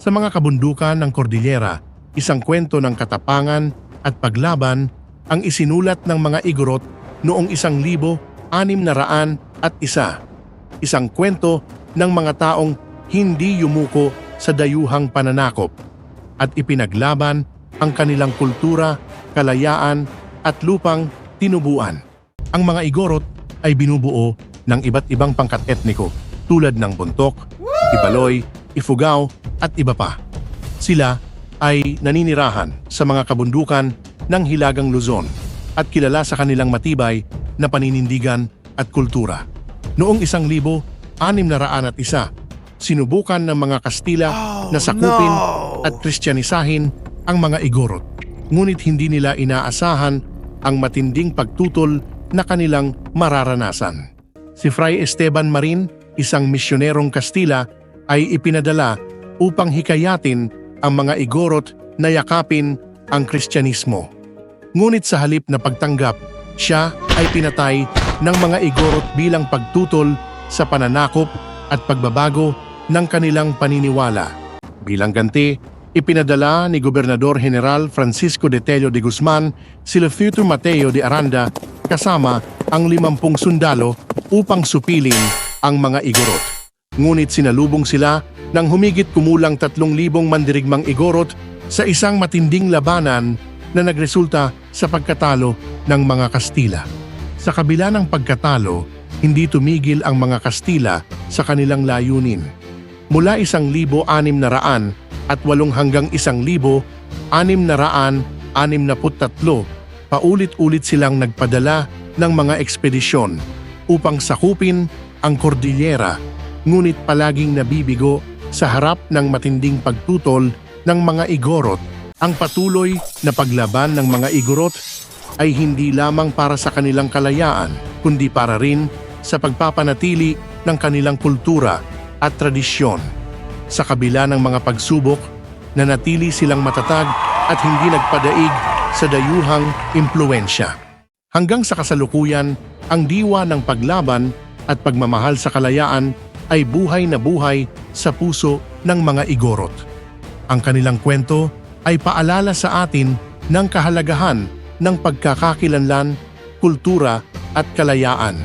Sa mga kabundukan ng Cordillera, isang kwento ng katapangan at paglaban ang isinulat ng mga Igorot noong isang libo, anim na raan at isa. Isang kwento ng mga taong hindi yumuko sa dayuhang pananakop at ipinaglaban ang kanilang kultura, kalayaan at lupang tinubuan. Ang mga Igorot ay binubuo ng iba't ibang pangkat etniko tulad ng Buntok, Ibaloy, Ifugao at iba pa. Sila ay naninirahan sa mga kabundukan ng Hilagang Luzon at kilala sa kanilang matibay na paninindigan at kultura. Noong isang libo, anim na raan at isa, sinubukan ng mga Kastila na sakupin at kristyanisahin ang mga Igorot. Ngunit hindi nila inaasahan ang matinding pagtutol na kanilang mararanasan. Si Fray Esteban Marin, isang misyonerong Kastila, ay ipinadala upang hikayatin ang mga Igorot na yakapin ang Kristyanismo. Ngunit sa halip na pagtanggap, siya ay pinatay ng mga Igorot bilang pagtutol sa pananakop at pagbabago ng kanilang paniniwala. Bilang ganti, ipinadala ni Gobernador General Francisco de Tello de Guzman si Lefeutor Mateo de Aranda kasama ang limampung sundalo upang supilin ang mga Igorot. Ngunit sinalubong sila ng humigit kumulang tatlong libong mandirigmang Igorot sa isang matinding labanan na nagresulta sa pagkatalo ng mga Kastila. Sa kabila ng pagkatalo, hindi tumigil ang mga Kastila sa kanilang layunin. Mula isang libo anim na raan at walong hanggang isang libo, anim na raan, anim na tatlo, paulit-ulit silang nagpadala ng mga ekspedisyon upang sakupin ang Cordillera, ngunit palaging nabibigo sa harap ng matinding pagtutol ng mga Igorot. Ang patuloy na paglaban ng mga Igorot ay hindi lamang para sa kanilang kalayaan, kundi para rin sa pagpapanatili ng kanilang kultura at tradisyon. Sa kabila ng mga pagsubok, nanatili silang matatag at hindi nagpadaig sa dayuhang impluensya. Hanggang sa kasalukuyan, ang diwa ng paglaban at pagmamahal sa kalayaan ay buhay na buhay sa puso ng mga Igorot. Ang kanilang kwento ay paalala sa atin ng kahalagahan ng pagkakakilanlan, kultura at kalayaan.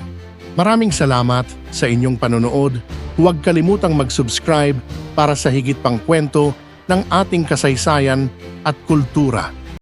Maraming salamat sa inyong panonood. Huwag kalimutang mag-subscribe para sa higit pang kwento ng ating kasaysayan at kultura.